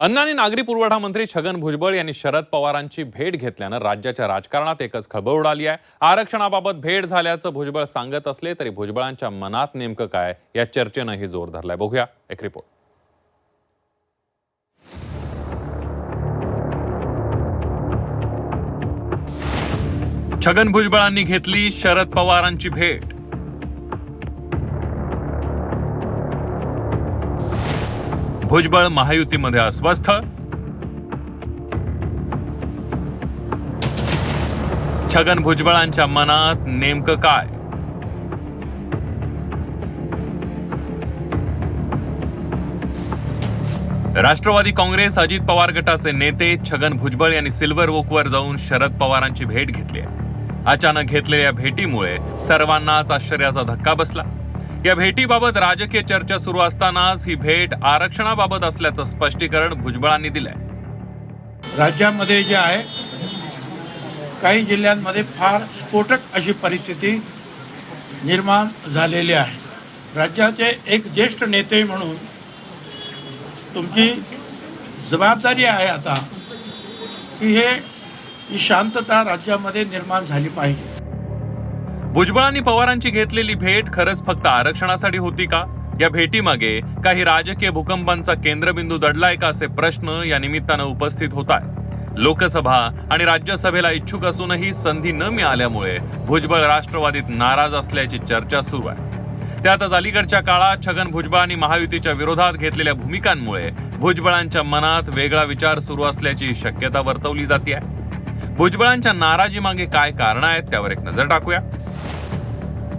अन्न आणि नागरी पुरवठा मंत्री छगन भुजबळ यांनी शरद पवारांची भेट घेतल्यानं राज्याच्या राजकारणात एकच खळबळ उडाली आहे. आरक्षणाबाबत भेट झाल्याचं भुजबळ सांगत असले तरी भुजबळांच्या मनात नेमकं काय या चर्चेनंही जोर धरलाय. बघूया. एक रिपोर्ट छगन भुजबळांनी घेतली शरद पवारांची भेट. भुजबळ महायुतीमध्ये अस्वस्थ. छगन भुजबळांच्या मनात नेमकं काय? राष्ट्रवादी काँग्रेस अजित पवार गटाचे नेते छगन भुजबळ यांनी सिल्वर वोकवर जाऊन शरद पवारांची भेट घेतली. अचानक घेतलेल्या भेटीमुळे सर्वांनाच आश्चर्याचा धक्का बसला. या भेटीबाबत राजकीय चर्चा सुरू असतानाच ही भेट आरक्षणाबाबत असल्याचं स्पष्टीकरण भुजबळांनी दिलंय. राज्यामध्ये जे आहे काही जिल्ह्यांमध्ये फार स्फोटक अशी परिस्थिती निर्माण झालेली आहे. राज्याचे एक ज्येष्ठ नेते म्हणून तुमची जबाबदारी आहे आता की हे ही शांतता राज्यामध्ये निर्माण झाली पाहिजे. भुजबळांनी पवारांची घेतलेली भेट खरंच फक्त आरक्षणासाठी होती का? या भेटीमागे काही राजकीय भूकंपांचा केंद्रबिंदू दडलाय का असे प्रश्न या निमित्तानं उपस्थित होत आहे लोकसभा आणि राज्यसभेला इच्छुक असूनही संधी न मिळाल्यामुळे भुजबळ राष्ट्रवादीत नाराज असल्याची चर्चा सुरू आहे. त्यातच अलीकडच्या काळात छगन भुजबळांनी महायुतीच्या विरोधात घेतलेल्या भूमिकांमुळे भुजबळांच्या मनात वेगळा विचार सुरू असल्याची शक्यता वर्तवली जाते भुजबळांच्या नाराजीमागे काय कारण आहेत त्यावर एक नजर टाकूया.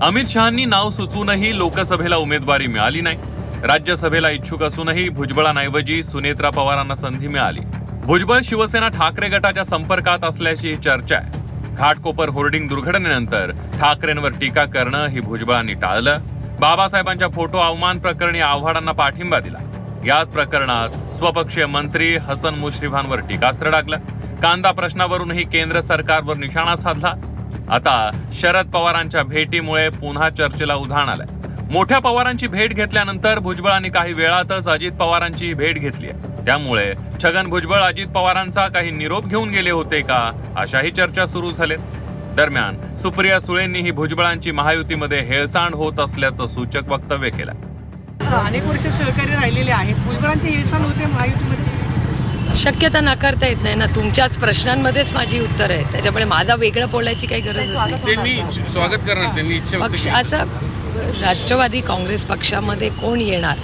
अमित शहांनी नाव सुचूनही लोकसभेला उमेदवारी मिळाली नाही. राज्यसभेला इच्छुक असूनही भुजबळांऐवजी सुनेत्रा पवारांना संधी मिळाली. भुजबळ शिवसेना ठाकरे गटाच्या संपर्कात असल्याची ही चर्चा आहे. घाटकोपर होर्डिंग दुर्घटनेनंतर ठाकरेंवर टीका करणं ही भुजबळांनी टाळलं. बाबासाहेबांच्या फोटो अवमान प्रकरणी आव्हाडांना पाठिंबा दिला. याच प्रकरणात स्वपक्षीय मंत्री हसन मुश्रीफांवर टीकास्त्र डागलं. कांदा प्रश्नावरूनही केंद्र सरकारवर निशाणा साधला. आता शरद पवारांच्या भेटीमुळे पुन्हा चर्चेला उधाण आलंय. मोठ्या पवारांची भेट घेतल्यानंतर भुजबळांनी काही वेळातच अजित पवारांची भेट घेतली आहे. त्यामुळे छगन भुजबळ अजित पवारांचा काही निरोप घेऊन गेले होते का अशाही चर्चा सुरू झालेत. दरम्यान सुप्रिया सुळेंनीही भुजबळांची महायुतीमध्ये हेळसांड होत असल्याचं सूचक वक्तव्य केलं अनेक वर्ष सहकार्य राहिलेले आहेत. भुजबळांचे हेळसांड होते महायुतीमध्ये. शक्यता नाकारता येत नाही ना. तुमच्याच प्रश्नांमध्येच माझी उत्तर आहे. त्याच्यामुळे माझा वेगळं बोलायची काही गरजच नाही स्वागत करणार त्यांनी इच्छा व्यक्त पक्ष केली. असं राष्ट्रवादी काँग्रेस पक्षामध्ये कोण येणार?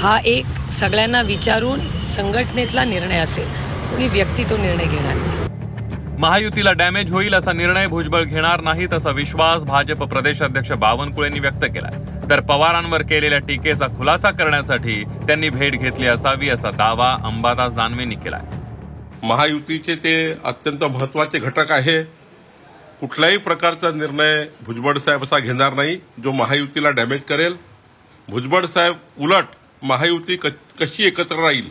हा एक सगळ्यांना विचारून संघटनेतला निर्णय असेल. कोणी व्यक्ती तो निर्णय घेणार नाही. महायुतीला डॅमेज होईल असा निर्णय भुजबळ घेणार नाहीत असा विश्वास भाजप प्रदेशाध्यक्ष बावनकुळेंनी व्यक्त केला तर पवारांवर केलेल्या टीकेचा खुलासा करण्यासाठी त्यांनी भेट घेतली असावी असा दावा अंबादास दानवेंनी केलाय. महायुतीचे ते अत्यंत महत्त्वाचे घटक आहे. कुठल्याही प्रकारचा निर्णय भुजबळ साहेब असा घेणार नाही जो महायुतीला डॅमेज करेल. भुजबळ साहेब उलट महायुती क- कशी एकत्र राहील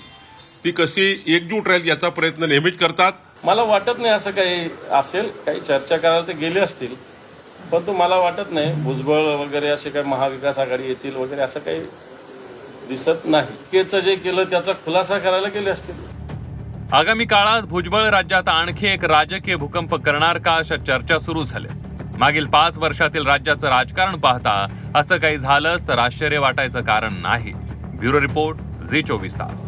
ती कशी एकजूट राहील याचा प्रयत्न नेहमीच करतात. मला वाटत नाही असं काही असेल काही चर्चा करायला ते गेले असतील. पण तो मला वाटत नाही भुजबळ वगैरे असे काही महाविकास आघाडी येतील वगैरे असं काही दिसत नाही. केच जे केलं त्याचा खुलासा करायला गेले असतील. आगामी काळात भुजबळ राज्यात आणखी एक राजकीय भूकंप करणार का अशा चर्चा सुरू झाल्या. मागील पाच वर्षातील राज्याचं राजकारण पाहता असं काही झालंच तर आश्चर्य वाटायचं कारण नाही. ब्युरो रिपोर्ट झी चोवीस तास.